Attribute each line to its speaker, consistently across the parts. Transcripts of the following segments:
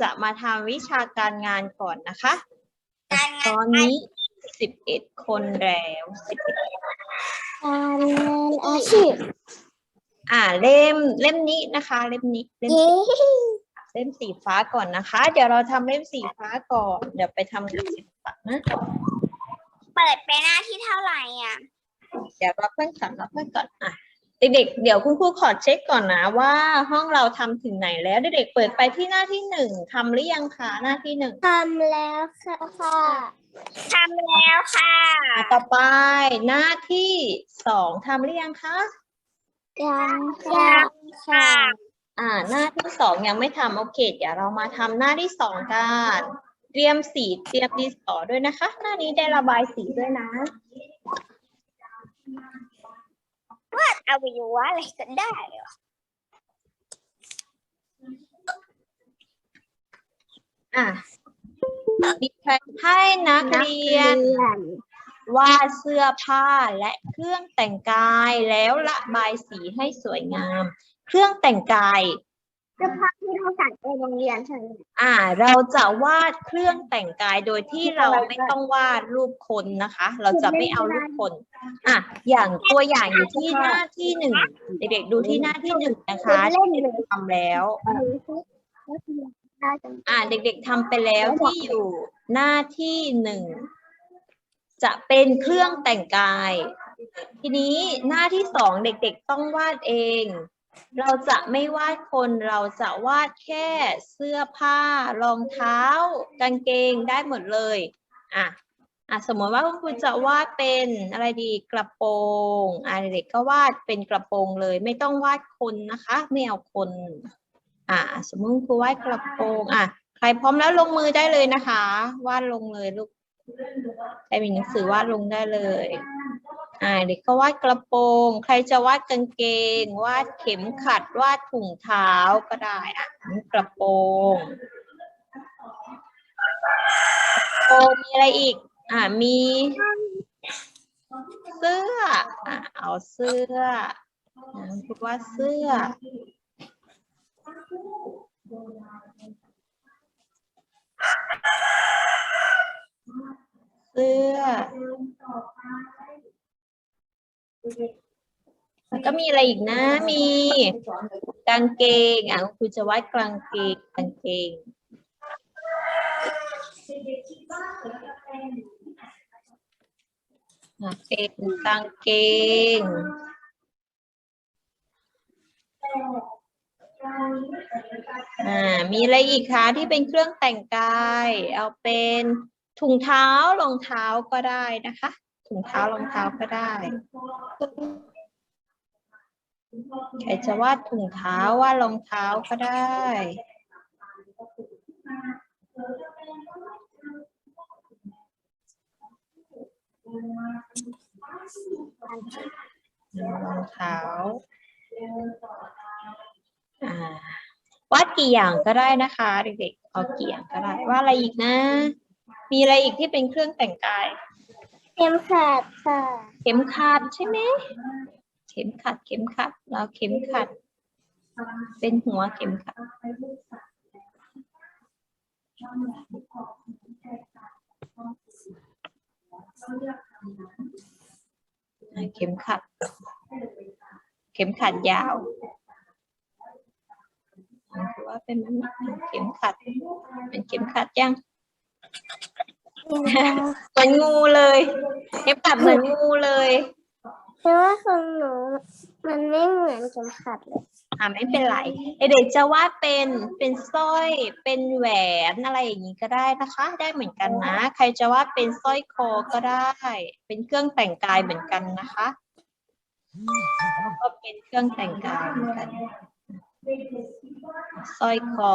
Speaker 1: จะมาทำวิชาการงานก่อนนะคะ
Speaker 2: การงาน
Speaker 1: ตอนนี้สิบเอ็ดคนแล้วสิบเอ็ด
Speaker 2: การงานอาชีพ
Speaker 1: อ่าเล่มเล่มนี้นะคะ เล่มนี้เล่ม
Speaker 2: เย้
Speaker 1: เล่มสีฟ้าก่อนนะคะ เดี๋ยวเราทำเล่มสีฟ้าก่อน เดี๋ยวไปทำกับสีฟ้านะ
Speaker 2: เปิดไปหน้าที่เท่าไหร่อะ
Speaker 1: เดี๋ยวรับเพื่อนก่อนรับเพื่อนก่อนอะ เด็กๆ เดี๋ยวคุณครูขอเช็คก่อนนะว่าห้องเราทำถึงไหนแล้วเด็กๆ เปิดไปที่หน้าที่หนึ่งทำหรือยังคะหน้าที่หนึ่ง
Speaker 2: ทำแล้วค่ะทำแล้วค่ะ
Speaker 1: อะต่อไปหน้าที่สองทำหรือยังคะ
Speaker 2: ยังยังค่ะ
Speaker 1: อ่า หน้าที่สองยังไม่ทำโอเค เดี๋ยวเรามาทำหน้าที่สองกัน เตรียมสีเตรียมดินสอด้วยนะคะ หน้านี้ได้ระบายสีด้วยนะ
Speaker 2: อวัยวะอะไรก็ได้เหรอ
Speaker 1: อะมีใครให้นักเรียน วาดเสื้อผ้าและเครื่องแต่งกายแล้วระบายสีให้สวยงาม เครื่องแต่งกาย
Speaker 2: เสื้อผ้าที่เราใส่ไปโรงเรียนใช่ไหม
Speaker 1: อ่า เราจะวาดเครื่องแต่งกายโดยที่เราไม่ต้องวาดรูปคนนะคะ เราจะไม่เอารูปคน อะ อย่างตัวอย่างอยู่ที่หน้าที่หนึ่งเด็กๆดูที่หน้าที่หนึ่งนะคะที่เด็กๆทำแล้ว อ่าเด็กๆทำไปแล้วที่อยู่หน้าที่หนึ่งจะเป็นเครื่องแต่งกาย ทีนี้หน้าที่สองเด็กๆต้องวาดเอง เราจะไม่วาดคนเราจะวาดแค่เสื้อผ้ารองเท้า กางเกงได้หมดเลยอะอะสมมติว่าคุณครูจะวาดเป็นอะไรดีกระโปรงอะเด็กก็วาดเป็นกระโปรงเลย ไม่ต้องวาดคนนะคะ ไม่เอาคนอะสมมติคุณครูวาดกระโปรงอะใครพร้อมแล้วลงมือได้เลยนะคะ วาดลงเลยลูกใครมีหนังสือวาดลงได้เลย อ่าเด็กก็วาดกระโปรง ใครจะวาดกางเกง วาดเข็มขัด วาดถุงเท้าก็ได้อะกระโปรงโปรงมีอะไรอีก อ่ามี เสื้ออ่าเอาเสื้ออ่าคิดว่าเสื้อเสื้อ แล้วก็มีอะไรอีกนะ มีกางเกงอะคุณจะวาดกางเกงกางเกงเป็นกางเกงอ่ามีอะไรอีกคะที่เป็นเครื่องแต่งกาย เอาเป็นถุงเท้ารองเท้าก็ได้นะคะ ถุงเท้ารองเท้าก็ได้ ใครจะวาดถุงเท้าวาดรองเท้าก็ได้ รองเท้า วาดกี่อย่างก็ได้นะคะ เด็กๆเอากี่อย่างก็ได้วาดอะไรอีกนะ มีอะไรอีกที่เป็นเครื่องแต่งกาย
Speaker 2: ข็มขัดค่ะ
Speaker 1: เข็มขัดใช่ไหมเข็มขัด เข็มขัด เราเข็มขัด เป็นหัวเข็มขัด เข็มขัด เข็มขัดยาวว่าเป็นเข็มขัด เป็นเข็มขัดยัง เหมือนงูเลยเข็มขัดเหมือนงูเลย
Speaker 2: เพราะว่าของหนูมันไม่เหมือนเข็มขัดเลย
Speaker 1: อ่าไม่เป็นไรเด็กๆจะวาดเป็นเป็นสร้อยเป็นแหวนอะไรอย่างนี้ก็ได้นะคะ ได้เหมือนกันนะ ใครจะวาดเป็นสร้อยคอก็ได้ เป็นเครื่องแต่งกายเหมือนกันนะคะก็เป็นเครื่องแต่งกายเหมือนกันสร้อยคอ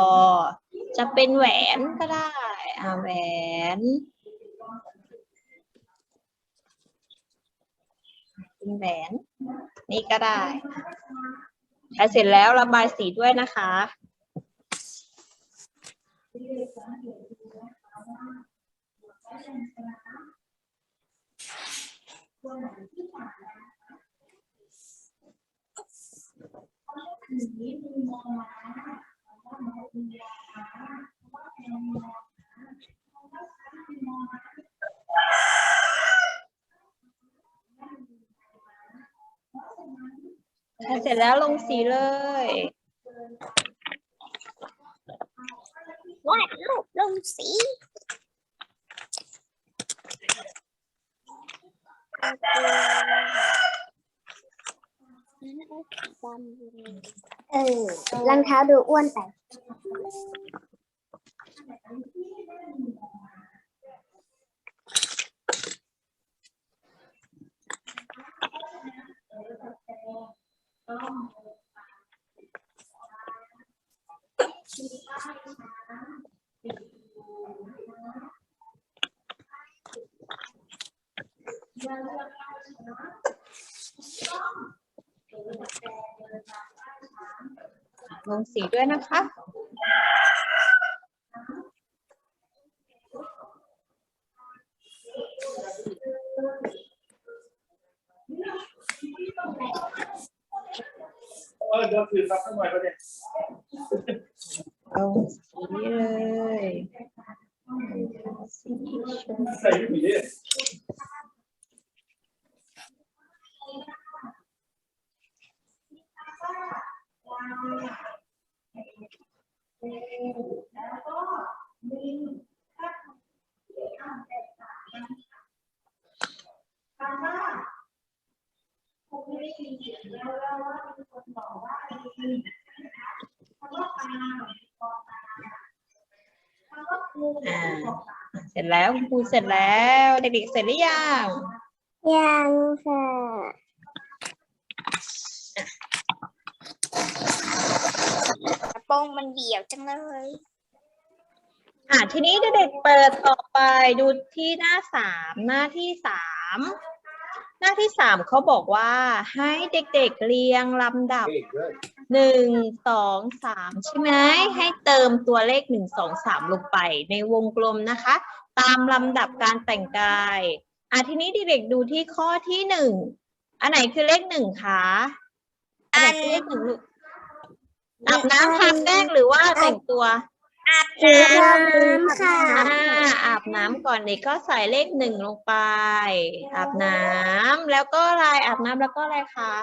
Speaker 1: จะเป็นแหวนก็ได้อ่าแหวน เแหวน นี่ก็ได้แล้เสร็จแล้วระบายสีด้วยนะคะ
Speaker 2: Thank you.
Speaker 1: เสร็จแล้วลงสีเลย
Speaker 2: วาดรูปลงสีเออรองเท้าดูอ้วนไป
Speaker 1: ลงสีด้วยนะคะ
Speaker 3: เออเดี๋ยวคืนรับสักหน่อยก็ได้
Speaker 1: ลงสีเลยสีชม
Speaker 3: ใส่อยู่ดี
Speaker 1: อ่าเสร็จแล้ว คุณครูเสร็จแล้วเด็กๆเสร็จหรือยัง
Speaker 2: ยังค่ะกระโปรงมันเดี่ยวจังเลย
Speaker 1: อะทีนี้เด็กๆเปิดต่อไปดูที่หน้าสามหน้าที่สาม หน้าที่สามเขาบอกว่าให้เด็กๆเรียงลำดับ
Speaker 3: Hey, good.
Speaker 1: หนึ่งสองสามใช่ไหมให้เติมตัวเลขหนึ่งสองสามลงไปในวงกลมนะคะ ตามลำดับการแต่งกายอะทีนี้เด็กๆดูที่ข้อที่หนึ่งอันไหนคือเลขหนึ่งคะอันไหนคือเลขหนึ่งลูกอาบน้ำทาแป้งหรือว่าแต่งตัว
Speaker 2: อาบน้ำค่ะ
Speaker 1: อาบน้ำก่อนเด็กก็ใส่เลขหนึ่งลงไป อาบน้ำแล้วก็อะไรอาบน้ำแล้วก็อะไรคะ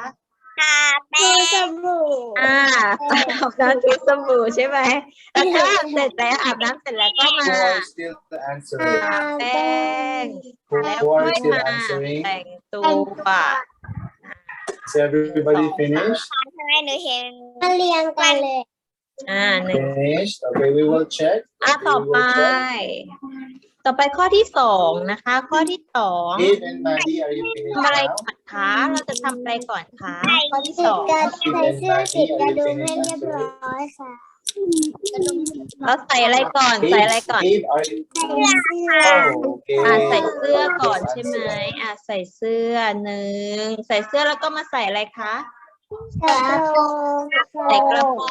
Speaker 2: อาบแป้งสบู่
Speaker 1: อ่าอาบน้ำถูสบู่ใช่ไหมแล้วก็เสร็จแล้วอาบน้ำเสร็จแล้วก็มา
Speaker 3: Who are still answering?
Speaker 1: ทาแป้งแล้ว
Speaker 3: who
Speaker 1: ค่อยมาแต่งตัว
Speaker 3: Is everybody finished?
Speaker 2: ทำไมหนูเห็นเรียงกันเลย
Speaker 1: อ่าหนึ่ง
Speaker 3: Finished. Okay, we will check.
Speaker 1: อะ
Speaker 3: Okay,
Speaker 1: ต่อ
Speaker 3: we
Speaker 1: ไป
Speaker 3: will check.
Speaker 1: ต่อไปข้อที่สองนะคะ ข้อที่สอง
Speaker 3: Eve and Maddie, are you finished
Speaker 1: ทำอะไร
Speaker 3: now?
Speaker 1: ก่อนคะ เราจะทำอะไรก่อนคะข้อที่สอง
Speaker 2: ใส่เสื้อติดกระดุมให้เรียบร้อยค่ะ
Speaker 1: เราใส่อะไรก่อนใส่อะไร
Speaker 3: Eve,
Speaker 1: ก่อน
Speaker 3: Eve, are you?
Speaker 2: เสื้อค่ะ
Speaker 3: Oh, okay.
Speaker 1: อ่าใส่เสื้อก่อน
Speaker 3: Okay,
Speaker 1: ใช่ไหม
Speaker 3: answer.
Speaker 1: อ่าใส่เสื้อหนึ่ง ใส่เสื้อแล้วก็มาใส่อะไรคะ
Speaker 2: กระโปรง
Speaker 1: ใส่กระโปร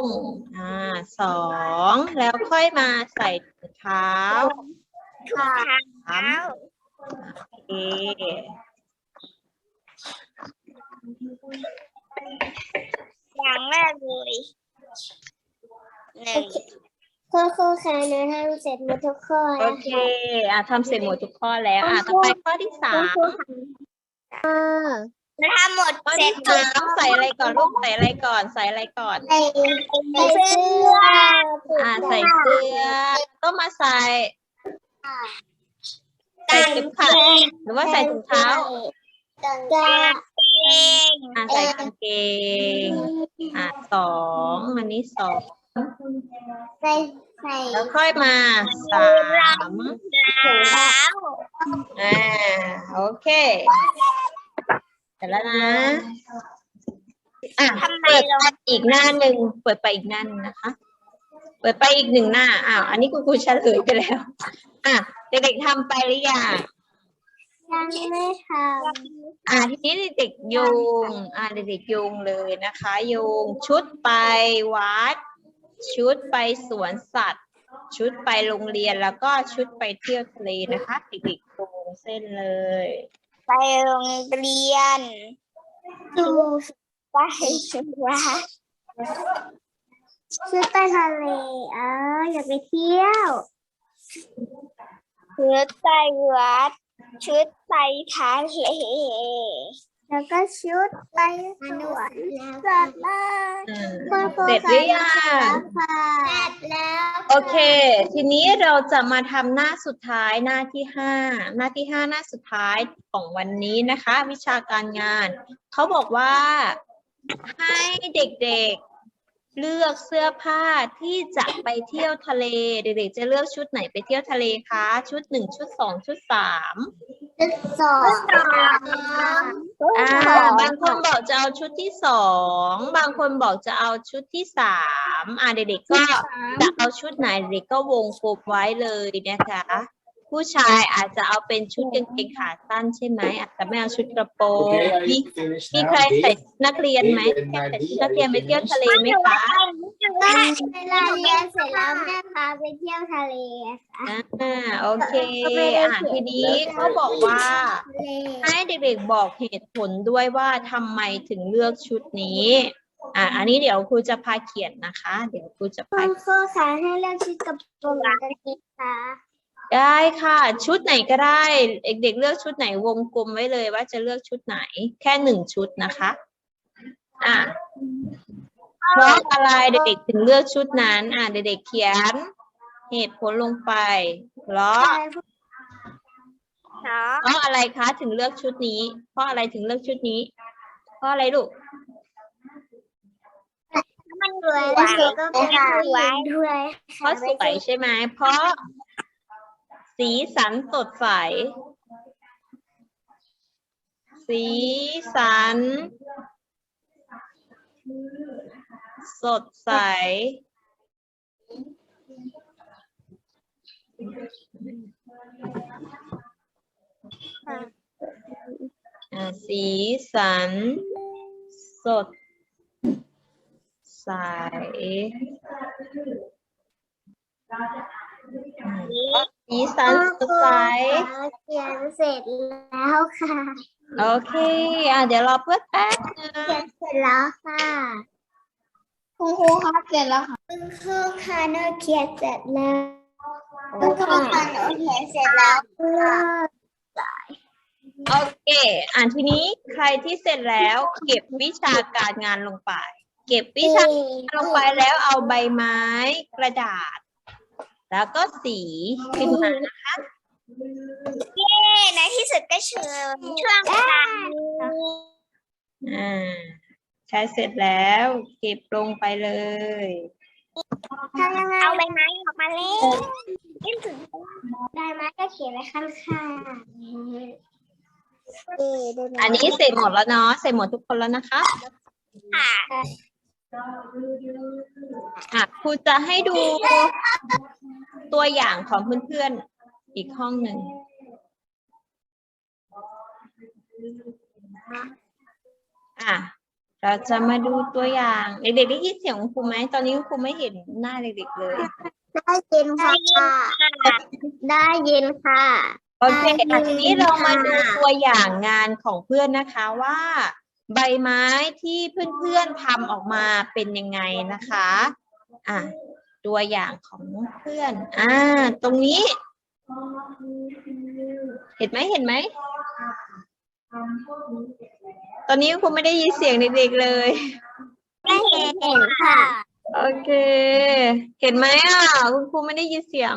Speaker 1: งอ่าสองแล้วค่อยมาใส่ถุงเท้า
Speaker 2: ค่ะ
Speaker 1: สามโอเค
Speaker 2: อย่างแรกเลยหนึ่งคุณครูค่ะหนูทำเสร็จหมดทุกข้อ
Speaker 1: โอ
Speaker 2: แล้ว
Speaker 1: เคอ่าทำเสร็จหมดทุกข้อแล้วอ่าต่อไปข้อที่สาม
Speaker 2: หนู ทำหมด
Speaker 1: ข้อ
Speaker 2: เสร็
Speaker 1: ที่
Speaker 2: จ
Speaker 1: สามใส่อะไรก่อนลูกใส่อะไรก่อนใส่อะไรก่อน
Speaker 2: ใส่ใส่เสื้อ
Speaker 1: อ่าใส่เสื้อก็มาใส่ใส่เข็มขัดหรือว่าใส่ถุงเท้า
Speaker 2: กางเกง
Speaker 1: อ่าใส่กางเกงอ่าสองอันนี้สอง
Speaker 2: ใส่ใส่
Speaker 1: แล้วค่อยมาสาม
Speaker 2: ถุงเท้า
Speaker 1: อ่าโอเค เสร็จแล้วนะอะ
Speaker 2: ทำไม
Speaker 1: เปิด
Speaker 2: เรา
Speaker 1: ไปอีกหน้าหนึ่งเปิดไปอีกหน้าหนึ่งนะคะ เปิดไปอีกหนึ่งหน้าอ้าวอันนี้คุณครูเฉลยไปแล้วอะเด็กๆทำไปหรือยัง
Speaker 2: ยังไม่ท
Speaker 1: อ่าทีนี้เด็กๆโยงอ่าเด็กๆโยงเลยนะคะ โยงชุดไปวัด ชุดไปสวนสัตว์ ชุดไปโรงเรียนแล้วก็ชุดไปเที่ยวทะเลนะคะเด็กๆโยงเส้นเลยำ
Speaker 2: ไปโรงเรียนดูไปวัดชุดไปทะเลอ๋ออยากไปเที่ยวชุดไปวัดชุดไปทะเล แล้วก็ชุดไปสวนเสร็จแล้ว
Speaker 1: อืม
Speaker 2: คุณครู
Speaker 1: เสร็จหรือยัง
Speaker 2: ค่ะเสร็จแล้ว
Speaker 1: โอเค ทีนี้เราจะมาทำหน้าสุดท้ายหน้าที่ห้าหน้าที่ห้าหน้าสุดท้ายของวันนี้นะคะ วิชาการงาน เขาบอกว่าให้เด็กๆ เลือกเสื้อผ้าที่จะไปเที่ยวทะเล เด็กๆจะเลือกชุดไหนไปเที่ยวทะเลคะ ชุดหนึ่งชุดสองชุดสาม
Speaker 2: สอง
Speaker 1: อ่าบางคนบอกจะเอาชุดที่สองบางคนบอกจะเอาชุดที่สามอ่าเด็กๆก็จะเอาชุดไหนเด็กก็วงกลมไว้เลยนะคะ ผู้ชายอาจจะเอาเป็นชุดกางเกงขาสั้นใช่ไหมอาจจะไม่เอาชุดกระโปรง
Speaker 3: Okay, are
Speaker 1: มี
Speaker 3: you finished
Speaker 1: มี
Speaker 3: now?
Speaker 1: ใครใส่
Speaker 3: Dave?
Speaker 1: นักเรียนไหม
Speaker 3: Dave and
Speaker 1: ใครใส่
Speaker 3: Maddie,
Speaker 1: ชุดนัก
Speaker 3: are
Speaker 1: เรียน
Speaker 3: you
Speaker 1: ไปเที่ยว
Speaker 3: finished?
Speaker 1: ทะเลไหมคะ
Speaker 2: เวลาเรียนเสร็จแล้วแม่พาไปเที่ยวทะเล
Speaker 1: อ่าโอเคอ่าทีนี้เขาบอกว่าให้เด็กๆบอกเหตุผลด้วยว่าทำไมถึงเลือกชุดนี้ อ่าอันนี้เดี๋ยวครูจะพาเขียนนะคะ เดี๋ยวครูจะ
Speaker 2: คุ
Speaker 1: พา
Speaker 2: ณครูคะให้เลือกชุดกระโปรงกางเกงค่ะ
Speaker 1: ได้ค่ะ ชุดไหนก็ได้เด็กๆเลือกชุดไหนวงกลมไว้เลยว่าจะเลือกชุดไหน แค่หนึ่งชุดนะคะอะเพราะอะไรเด็กๆถึงเลือกชุดนั้น อะเด็กๆเขียน เหตุผลลงไปเพราะเพราะอะไรคะถึงเลือกชุดนี้ เพราะอะไรถึงเลือกชุดนี้ เพราะอะไรลูก
Speaker 2: มันสวยและชุดก็เป็นผู้หญิงด้วย
Speaker 1: เพราะสวยใช่ไหมเพราะ สีสันสดใส สีสัน สดใส สีสัน สดใส สีสันสดใส
Speaker 2: เขียนเสร็จแล้วค่ะ
Speaker 1: โอเค อะ เดี๋ยวรอเพื่อนแป๊บนึง
Speaker 2: เขียนเสร็จแล้วค่ะคุณครูคะเสร็จแล้วค่ะคุณครูคะหนูเขียนเสร็จแล้วคุณครูคะหนูเขียนเสร็จแล้วค่ะ
Speaker 1: โอเค อ่านทีนี้ใครที่เสร็จแล้ว เก็บวิชาการงานลงไป เก็บวิชาการลงไปแล้วเอาใบไม้กระดาษ แล้วก็สีขึ้นมา
Speaker 2: เย้ในที่สุดก็เชิญช่วงกลาง
Speaker 1: อ่าใช้เสร็จแล้วเก็บลงไปเลย
Speaker 2: ทำยังไงเอาใบไม้ออกมาเล่นเล่นถึงใบไม้ก็เขียนไว้ข้างๆเออดูะ
Speaker 1: อันนี้เสร็จหมดแล้วเนาะเสร็จหมดทุกคนแล้วนะคะ
Speaker 2: ค่ะ
Speaker 1: อะครูจะให้ดู ตัวอย่างของเพื่อนๆอีกห้องหนึ่งอะเราจะมาดูตัวอย่างเด็กๆได้ยินเสียงของครูไหมตอนนี้ครูไม่เห็นหน้าเด็กๆเลย
Speaker 2: ได้ยินค่ะ ได้ยินค่ะ
Speaker 1: โอเคอะทีนี้เรามาดูตัวอย่างงานของเพื่อนนะคะว่า ใบไม้ที่เพื่อนๆทำออกมาเป็นยังไงนะคะ อะ ตัวอย่างของเพื่อน อ่า ตรงนี้ เห็นไหมเห็นไหม ตอนนี้ครูไม่ได้ยินเสียงเด็กๆเลย
Speaker 2: ไม่เห็นค่ะ
Speaker 1: โอเค เห็นไหมอะ คุณครูไม่ได้ยินเสียง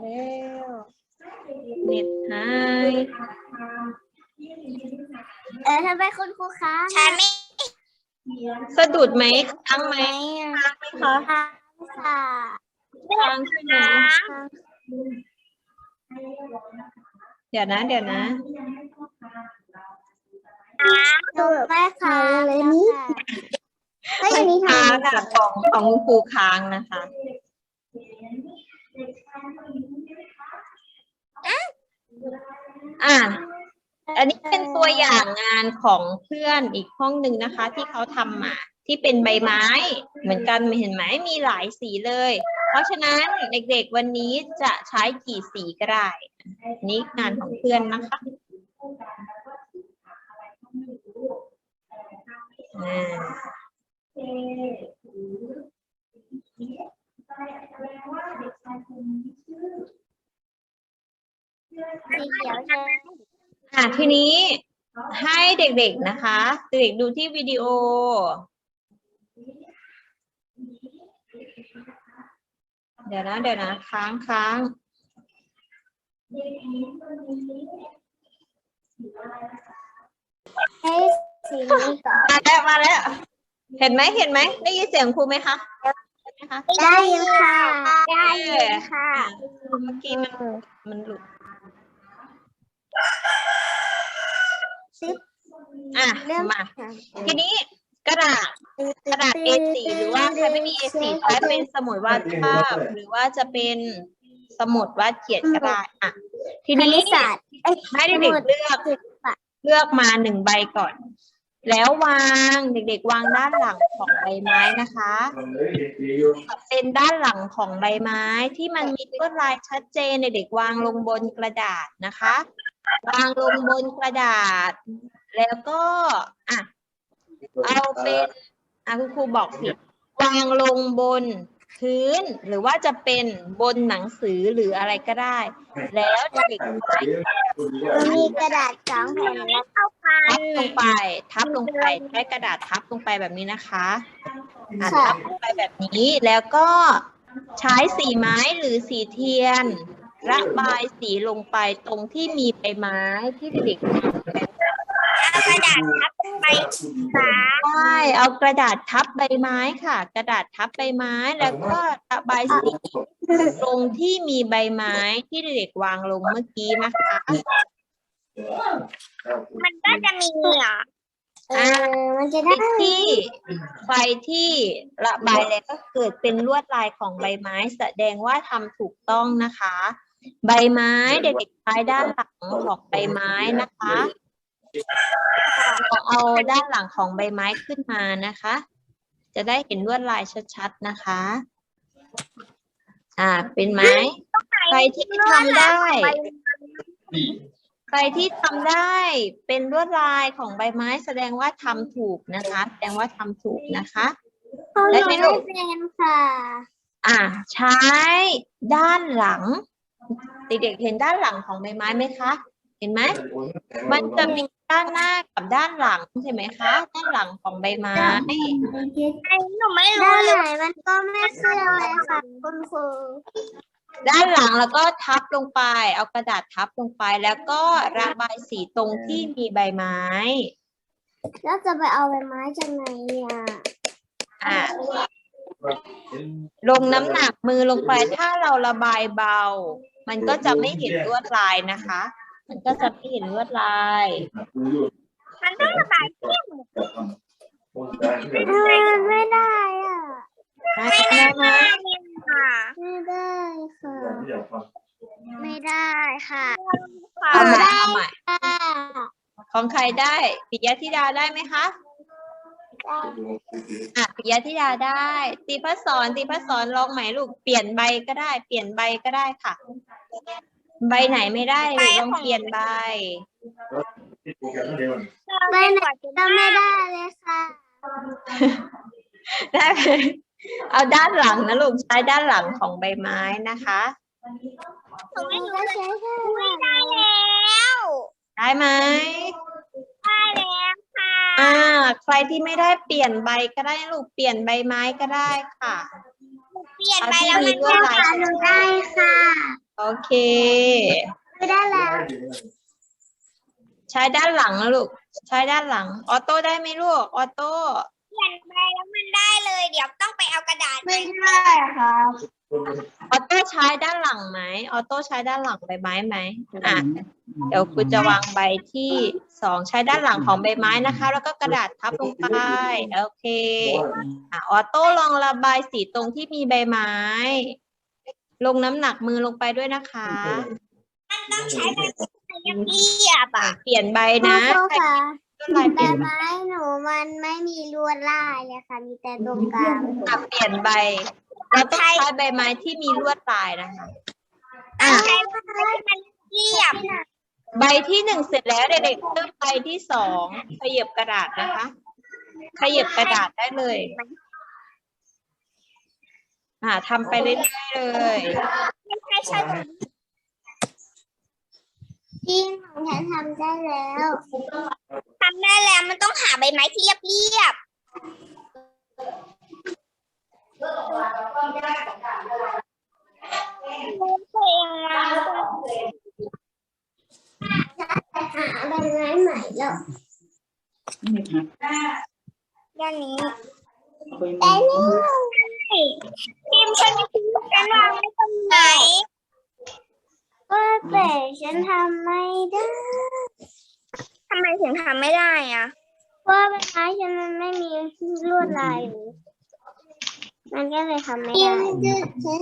Speaker 1: เร็วเน็ตหาย
Speaker 2: เออทำไมคุณครูคะ ฉันไม่
Speaker 1: สะดุดไหมค้างไหม
Speaker 2: อะ
Speaker 1: ค้างไหมคะ
Speaker 2: ค่ะ
Speaker 1: ค้างใช่ไหมเดี๋ยวนะ เดี๋ยวนะ
Speaker 2: หนูไม่ค้างเลยนี่ก็
Speaker 1: มั
Speaker 2: ยั
Speaker 1: น
Speaker 2: งมี
Speaker 1: ค้า
Speaker 2: ทาง
Speaker 1: งอะของของคุณครูค้างนะคะอะ อันนี้เป็นตัวอย่างงานของเพื่อนอีกห้องหนึ่งนะคะ ที่เขาทำมาที่เป็นใบไม้ เหมือนกันเห็นไหมมีหลายสีเลย เพราะฉะนั้นเด็กๆวันนี้จะใช้กี่สีก็ได้นี่งานของเพื่อนนะคะ อ่านี้ให้เด็กๆนะคะ เด็กๆดูที่วิดีโอ เดี๋ยวนะเดี๋ยวนะค้างค้าง
Speaker 2: ให้สีนี้ก่อน
Speaker 1: มาแล้วมาแล้ว เห็นไหมเห็นไหมได้ยินเสียงครูไหมคะเห็นไหมคะ
Speaker 2: ได้ยินค่ะ ได้ยินค่ะ
Speaker 1: เมื่อกี้มันมันหลุด อะ
Speaker 2: เริ่ม
Speaker 1: มาทีนี้กระดาษกระดาษ A4 หรือว่าใครไม่มี A4 ใช้เป็นสมุดวาดภาพ หรือว่าจะเป็นสมุดวาดเขียนก็ได้อะ ที
Speaker 2: คณิ
Speaker 1: นี้
Speaker 2: ตศาสตร์เอ้ย
Speaker 1: ให้เด็กๆเลือกเลือกมาหนึ่งใบก่อน แล้ววางเด็กๆ วางด้านหลังของใบไม้นะคะ เป็นด้านหลังของใบไม้ที่มันมีลวดลายชัดเจนเด็กๆวางลงบนกระดาษนะคะ วางลงบนกระดาษ แล้วก็อะเอาเป็นอะคุณครูบอกผิดวางลงบนพื้นหรือว่าจะเป็นบนหนังสือหรืออะไรก็ได้ แล้วเด็กๆใช้
Speaker 2: มีกระดาษสองแผ่นแล้วเข้า
Speaker 1: ทับลงไป ทับลงไปใช้กระดาษทับลงไปแบบนี้นะคะอะทับลงไปแบบนี้แล้วก็ใช้สีไม้หรือสีเทียน ระบายสีลงไปตรงที่มีใบไม้ที่เด็กๆ
Speaker 2: เอากระดาษทับไปสาม
Speaker 1: ใช่เอากระดาษทับใบไม้ค่ะ กระดาษทับใบไม้แล้วก็ระบายสีตรงที่มีใบไม้ที่เด็กๆวางลงเมื่อกี้นะคะ
Speaker 2: มันก็จะมีเหรอเออมันจะได้
Speaker 1: ที่ใครที่ระบายแล้วก็เกิดเป็นลวดลายของใบไม้ แสดงว่าทำถูกต้องนะคะ ใบไม้เด็กๆใช้ด้านหลังของใบไม้นะคะเอาด้านหลังของใบไม้ขึ้นมานะคะ จะได้เห็นลวดลายชัดๆนะคะ อ่า เป็นไหมใครที่ทำได้ ใครที่ทำได้ เป็นลวดลายของใบไม้แสดงว่าทำถูกนะคะ แสดงว่าทำถูกนะคะ
Speaker 2: เขา
Speaker 1: ได้
Speaker 2: ไม่
Speaker 1: ไหมลูก
Speaker 2: เป็นค่ะ
Speaker 1: อ่า ใช้ด้านหลัง เด็กๆเห็นด้านหลังของใบไม้ไหมคะ เห็นไหมมันจะมีด้านหน้ากับด้านหลังใช่ไหมคะ ด้านหลังของใบไม้
Speaker 2: ไอ้หนูไม่รู้เลยมันก็ไม่เชื่อเลยค่ะคุณครู
Speaker 1: ด้านหลังแล้วก็ทับลงไป เอากระดาษทับลงไปแล้วก็ระบายสีตรงที่มีใบไม้
Speaker 2: แล้วจะไปเอาใบไม้จากไหนอะ
Speaker 1: อ่าลงน้ำหนักมือลงไปถ้าเราระบายเบา มันก็จะไม่เห็นลวดลายนะคะ มันก็จะไม่เห็นลวดลาย
Speaker 2: มันต้องระบายเที่ยงมันไม่ได้อะ
Speaker 1: ได้ไหม
Speaker 2: ค่ะ ไม่ได้ค่ะ ไม่ได้ค่ะ
Speaker 1: เอาใหม่เอาใหม่
Speaker 2: ค่ะ
Speaker 1: ของใครได้ปิยธิดาได้ไหมคะ อะปิยธิดาได้ตีพระสอนตีพระสอนลองใหม่ลูกเปลี่ยนใบก็ได้ เปลี่ยนใบก็ได้ค่ะ ใบไหนไม่ได้ลูกลองเปลี่ยนใบ
Speaker 2: ไม่ไหนก็ไม่ได้เลยค่ะ
Speaker 1: ได้ไหมเอาด้านหลังนะลูกใช้ด้านหลังของใบไม้นะคะ
Speaker 2: หนูไม่รู้ใช้ไม่ได้แล้ว
Speaker 1: ได้ไหม
Speaker 2: ได้แล้วค่ะ
Speaker 1: อ่า ใครที่ไม่ได้เปลี่ยนใบก็ได้ลูกเปลี่ยนใบไม้ก็ได้ค่ะ
Speaker 2: เปลี่ยนไปแล้วมัน
Speaker 1: เอาที่มีลวดลาย
Speaker 2: หนูได้ค่ะ
Speaker 1: โอเค
Speaker 2: ไม่ได้แล้ว
Speaker 1: ใช้ด้านหลังนะลูก ใช้ด้านหลัง ออโต้ได้ไหมลูก ออโต้
Speaker 2: เปลี่ยนไปแล้วมันได้เลย เดี๋ยวต้องไปเอากระดาษไม่ได้ค่ะ
Speaker 1: ออโต้ใช้ด้านหลังไหม ออโต้ใช้ด้านหลังใบไม้ไหมอะ เดี๋ยวคุณจะวางใบที่สองใช้ด้านหลังของใบไม้นะคะ แล้วก็กระดาษทับลงไปโอเคอะออโต้ลองระบายสีตรงที่มีใบไม้ ลงน้ำหนักมือลงไปด้วยนะคะ
Speaker 2: ต้องใช้แบบเรียบอะ
Speaker 1: เปลี่ยนใบนะ
Speaker 2: ครูค่ะ
Speaker 1: ลวดลายเป
Speaker 2: ใบ
Speaker 1: ลี่ยน
Speaker 2: ไม้หนูมันไม่มีลวดลายเลยค่ะมีแต่ตรงกลาง
Speaker 1: อะเปลี่ยนใบเราต้องใช้ใบไม้ที่มีลวดลายนะคะอะ
Speaker 2: ใช้ไม้ที่มันเรียบ
Speaker 1: ใบที่หนึ่งเสร็จแล้วเด็กๆเริ่มใบที่สองขยับกระดาษนะคะ ขยับกระดาษได้เลยอ่าทำไปเรื่อยๆเลย
Speaker 2: ไม่ใช่ใช่ตรงนี้จริงของฉันทำได้แล้วทำได้แล้วมันต้องหาใบไม้ที่เรียบเรียบหาใบไม้ใหม่แล้ว ด้านนี้แต่นี่พิมพ์ฉันพิมพ์ฉันวางไว้ตรงไหนก็แต่ฉันทำไม่ได้ทำไมถึงทำไม่ได้อะเพราะใบไม้ฉันมันไม่มีลวดลายอยู่มันก็เลยทำไม่ได้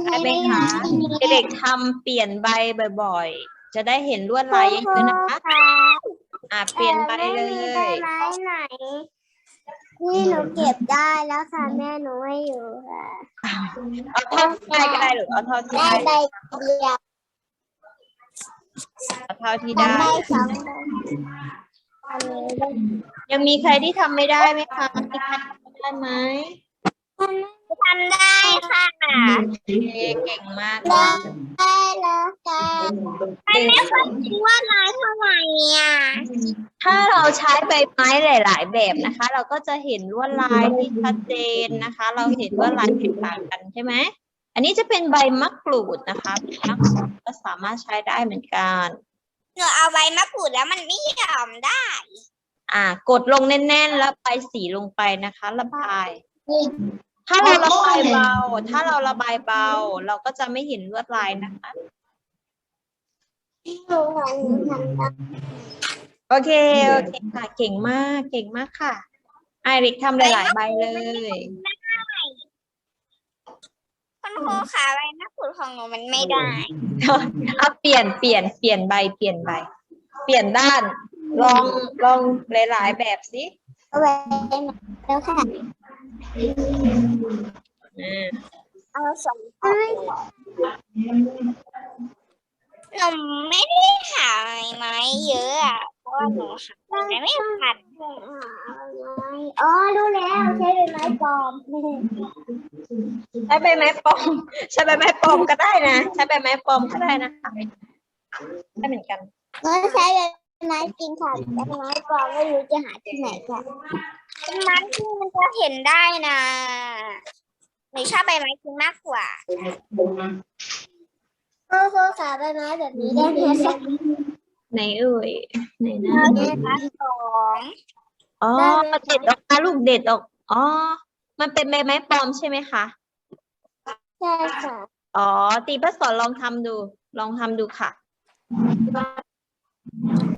Speaker 1: ได้ไหมคะเด็กๆทำเปลี่ยนใบบ่อยๆ จะได้เห็นลวดลายเยอะๆนะคะ อ่าเปลี่ยนใบเล
Speaker 2: แต่ไม่มีใบ
Speaker 1: ย
Speaker 2: ไม้ไหน นี่หนูเก็บได้แล้วค่ะแม่หนูไม่อยู่ค่ะ
Speaker 1: เอาท่าที่ได้ก็ได้หรือเอาเท่าที่
Speaker 2: ได้
Speaker 1: ได้
Speaker 2: ใบเดียว
Speaker 1: เอาเท่าที่ได้
Speaker 2: ได้สองใบอันนี้ด้
Speaker 1: ยังมีใครที่ทำไม่ได้ไหมคะมีใครทำได้ไหม
Speaker 2: ทำได้ค่ะ
Speaker 1: เย้เก่งมากเล
Speaker 2: ได้
Speaker 1: ย
Speaker 2: ได้แล้วกันมันไม่ค่อยคิดว่าลายเท่าไหร่อะ
Speaker 1: ถ้าเราใช้ใบไม้หลาย ๆ แบบนะคะ เราก็จะเห็นลวดลายที่ชัดเจนนะคะ เราเห็นลวดลายแตกต่างกันใช่ไหมอันนี้จะเป็นใบมะกรูดนะคะมะกรูดก็สามารถใช้ได้เหมือนกัน
Speaker 2: หนูเอาใบมะกรูดแล้วมันไม่ยอมได้
Speaker 1: อ่ากดลงแน่นๆแล้วไปสีลงไปนะคะ ระบาย ถ้าเราระบายเบา ถ้าเราระบายเบา เราก็จะไม่เห็นลวดลายนะคะ
Speaker 2: หนูวันทำได้
Speaker 1: โอเค โอเคค่ะ เก่งมาก เก่งมากค่ะ ไอริกทำหลายๆใบเลย
Speaker 2: คุณครูขาใบมะกรูดของหนูมันไม่ได้
Speaker 1: เอาเปลี่ยน เปลี่ยน เปลี่ยนใบ เปลี่ยนใบ เปลี่ยนด้าน ลอง ลองหลายๆแบบสิ
Speaker 2: เอาไว้แล้วค่ะ
Speaker 1: อ่า
Speaker 2: เอาสองใบหนูไม่ได้หาไม้เยอะอะเพราะว่าหนูหาไม้ไม่ทันอ๋อรู้แล้วใช้เป็นไม้ปลอม
Speaker 1: ใช้ใบไม้ปลอมใช้ใบไม้ปลอมก็ได้นะใช้ใบไม้ปลอมก็ได้นะคะได้เหมือนกัน
Speaker 2: ก็ใช้เป็นไม้จริงค่ะแต่ไม้ปลอมไม่รู้จะหาที่ไหนค่ะ เป็นไม้ที่มันจะเห็นได้นะหนูชอบใบไม้จริงมากกว่าโอ้โหค่ะใบไม้แบบนี้ได้ไหมคะ
Speaker 1: ไหนเอ่ยไหนนะ
Speaker 2: ได้ไหมคะสอง
Speaker 1: อ๋อ
Speaker 2: ได้ไหมคะ
Speaker 1: เด็ดออกมาลูกเด็ดออกอ๋อ มันเป็นใบไม้ปลอมใช่ไหมคะ
Speaker 2: ใช่ค่ะ
Speaker 1: อ๋อ ตีพระสอนลองทำดู ลองทำดูค่ะ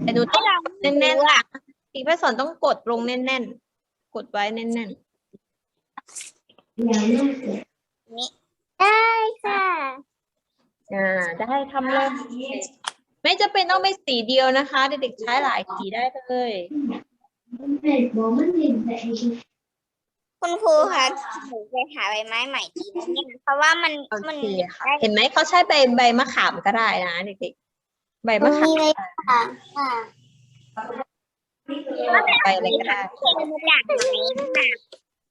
Speaker 1: แต่ดูต้องแน่นๆล่ะตีพระสอนต้องกดลงแน่นๆ กดไว้แน่น
Speaker 2: ได้ค่ะ
Speaker 1: ๆอ่าได้ทำเลยไม่จะเป็นต้องเป็นสีเดียวนะคะ เด็กๆใช้หลายสีได้เลย
Speaker 2: คุณครูคะหนูไปหาใบไม้ใหม่ทีนึงเพราะว่ามัน
Speaker 1: โอ
Speaker 2: มัน
Speaker 1: เคค่ะเห็นไหมเขาใช้ใบใบมะขามก็ได้นะเด็กๆใบ
Speaker 2: มั
Speaker 1: มะ
Speaker 2: น
Speaker 1: ขาม
Speaker 2: มีใบค่ะค่ะ
Speaker 1: อะไรก็ได้
Speaker 2: เห็นอยากไหน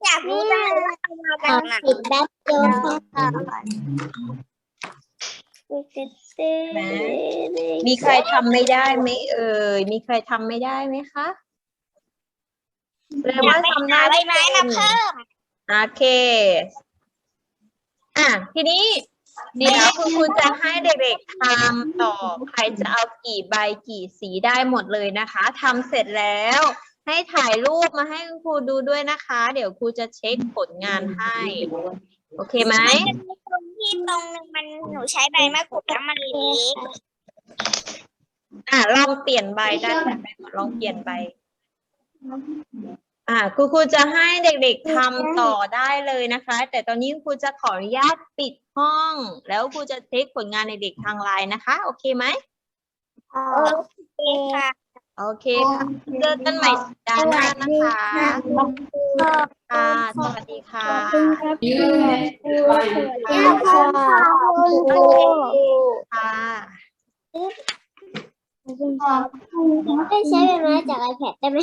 Speaker 2: อยากรู้จังว่าเอามาจากไหนปิดแป๊บเดียวค่ะ
Speaker 1: มีใครทำไม่ได้ไหมเอ่ย มีใครทำไม่ได้ไหมคะแปล
Speaker 2: อยา
Speaker 1: ว่าทำ
Speaker 2: หา
Speaker 1: ได้
Speaker 2: ใบไม้มาเพิ่ม
Speaker 1: โอเค อะ ทีนี้ เดี๋ยวคุณครูจะให้เด็กๆทำต่อใครจะเอากี่ใบกี่สีได้หมดเลยนะคะทำเสร็จแล้ว ให้ถ่ายรูปมาให้คุณครูดูด้วยนะคะ เดี๋ยวครูจะเช็คผลงานให้ โอเคไห
Speaker 2: มตรงที่ตรงนึงมันหนูใช้ใบมะกรูดแล้วมันเล็ก
Speaker 1: อะลองเปลี่ยนใบได้ไหมลองเปลี่ยนใบ อ่าคุณครูจะให้เด็กๆทำต่อได้เลยนะคะ แต่ตอนนี้ครูจะขออนุญาตปิดห้อง แล้วครูจะเทคผลงานในเด็กทางไลน์นะคะ โอเคไหม
Speaker 2: โอเคค่ะ
Speaker 1: โอเคค่ะเจอกันใหม่สัปดาห์หน้านะคะค่ะสวัสดีค่ะค่ะ
Speaker 2: ไม่ใช้เป็นไม้จาก iPad ได้ไหม